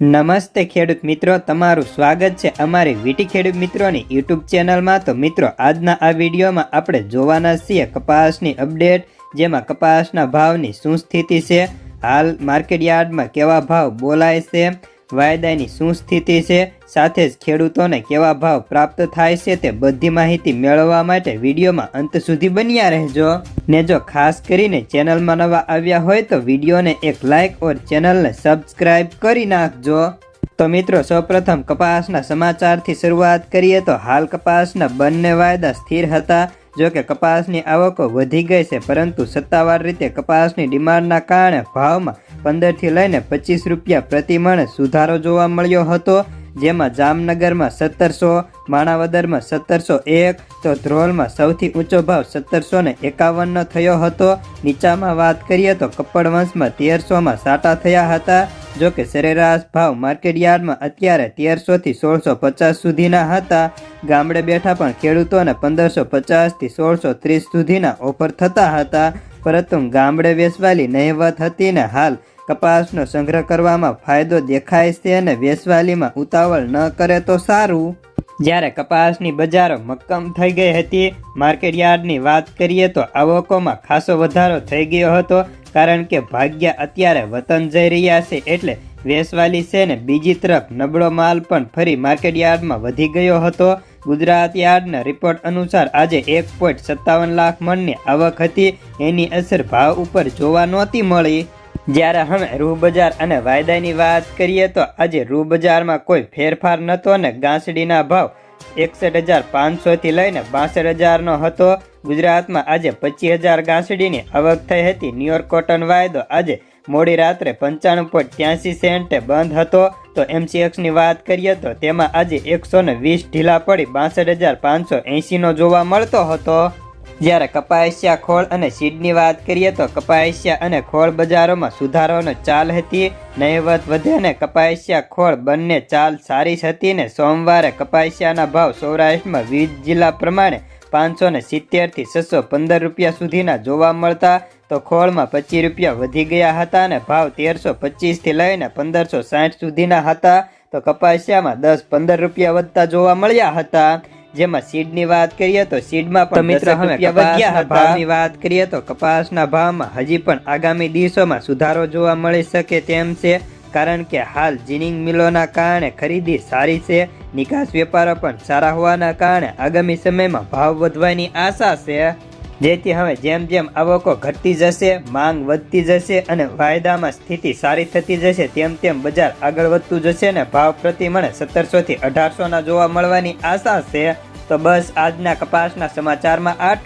નમસ્તે ખેડૂત મિત્રો, તમારું સ્વાગત છે અમારી વીટી ખેડૂત મિત્રોની યુટ્યુબ ચેનલમાં. તો મિત્રો, આજના આ વિડીયોમાં આપણે જોવાના છીએ કપાસની અપડેટ, જેમાં કપાસના ભાવની શું સ્થિતિ છે, હાલ માર્કેટ યાર્ડમાં કેવા ભાવ બોલાય છે, વાયદાની શું સ્થિતિ છે સાથે જ ખેડૂતોને કેવા ભાવ પ્રાપ્ત થાય છે તે બધી માહિતી મેળવવા માટે વિડીયોમાં અંત સુધી બન્યા રહેજો. ને જો ખાસ કરીને ચેનલમાં નવા આવ્યા હોય તો વિડીયોને એક લાઇક ઓર ચેનલને સબસ્ક્રાઇબ કરી નાખજો. તો મિત્રો, સૌપ્રથમ કપાસના સમાચારથી શરૂઆત કરીએ તો હાલ કપાસના બંને વાયદા સ્થિર હતા. જો કે કપાસની આવકો વધી ગઈ છે, પરંતુ સત્તાવાર રીતે કપાસની ડિમાન્ડના કારણે ભાવમાં પંદરથી લઈને પચીસ રૂપિયા પ્રતિ મણ સુધારો જોવા મળ્યો હતો. જેમાં જામનગરમાં સત્તરસો, માણાવદરમાં સત્તરસો એક, તો ધ્રોલમાં સૌથી ઊંચો ભાવ સત્તરસો ને એકાવનનો થયો હતો. નીચામાં વાત કરીએ તો કપડવંશમાં તેરસોમાં સાટા થયા હતા. જો કે સરેરાશ ભાવ માર્કેટ યાર્ડમાં અત્યારે તેરસોથી સોળસો પચાસ સુધીના હતા. ગામડે બેઠા પણ ખેડૂતોને પંદરસો પચાસથી સોળસો ત્રીસ સુધીના ઓફર થતા હતા. પરંતુ ગામડે વેચવાલી નહેવત હતી ને હાલ કપાસનો સંગ્રહ કરવામાં ફાયદો દેખાય છે અને વેસવાલીમાં ઉતાવળ ન કરે તો સારું. જ્યારે કપાસની બજારો મક્કમ થઈ ગઈ હતી, માર્કેટ યાર્ડની વાત કરીએ તો આવકોમાં ખાસો વધારો થઈ ગયો હતો, કારણ કે ભાગ્ય અત્યારે વતન જઈ રહ્યા છે એટલે વેસવાલી છે ને બીજી તરફ નબળો માલ પણ ફરી માર્કેટ યાર્ડમાં વધી ગયો હતો. ગુજરાત યાર્ડના રિપોર્ટ અનુસાર આજે એક પોઈન્ટ સત્તાવન લાખ મણની આવક હતી, એની અસર ભાવ ઉપર જોવા નહોતી મળી. જ્યારે હવે રૂ બજાર અને વાયદાની વાત કરીએ તો આજે રૂ બજારમાં કોઈ ફેરફાર નહોતો ને ગાંસડીના ભાવ એકસઠ હજાર પાંચસોથી લઈને બાસઠ હજારનો હતો. ગુજરાતમાં આજે પચીસ હજાર ગાંસડીની આવક થઈ હતી. ન્યુયોર્ક કોટન વાયદો આજે મોડી રાત્રે પંચાણું પોઈન્ટ ત્યાંસી સેન્ટે બંધ હતો. તો એમસીએક્સની વાત કરીએ તો તેમાં આજે એકસો ને વીસ ઢીલા પડી બાસઠ હજાર પાંચસો એંશીનો જોવા મળતો હતો. જ્યારે કપાસિયા ખોળ અને સીડની વાત કરીએ તો કપાસિયા અને ખોળ બજારોમાં સુધારોનો ચાલ હતી, નહિવત વધે અને કપાસિયા ખોળ બંને ચાલ સારી હતી ને સોમવારે કપાસિયાના ભાવ સૌરાષ્ટ્રમાં વિવિધ જિલ્લા પ્રમાણે પાંચસો ને સિત્તેરથી છસો પંદર રૂપિયા સુધીના જોવા મળતા તો ખોળમાં પચીસ રૂપિયા વધી ગયા હતા અને ભાવ તેરસો પચીસથી લઈને પંદરસો સાઠ સુધીના હતા તો કપાસિયામાં દસ પંદર રૂપિયા વધતા જોવા મળ્યા હતા. જેમાં સીડની વાત કરીએ તો સીડમાં પણ મિત્રો હવે કપાસના ભાવની વાત કરીએ તો કપાસના ભાવમાં હજી પણ આગામી દિવસોમાં સુધારો જોવા મળી શકે તેમ છે. કારણ કે હાલ જીનિંગ મિલોના કારણે ખરીદી સારી છે. નિકાસ વેપારો પણ સારા હોવાના કારણે આગામી સમયમાં ભાવ વધવાની આશા છે. જેથી હવે જેમ જેમ આવકો ઘટતી જશે, માંગ વધતી જશે અને વાયદામાં સ્થિતિ સારી થતી જશે, તેમ તેમ બજાર આગળ વધતું જશે અને ભાવ પ્રતિ મણે સત્તરસોથી અઢારસોના જોવા મળવાની આશા છે. તો બસ આજના કપાસના સમાચારમાં આટલું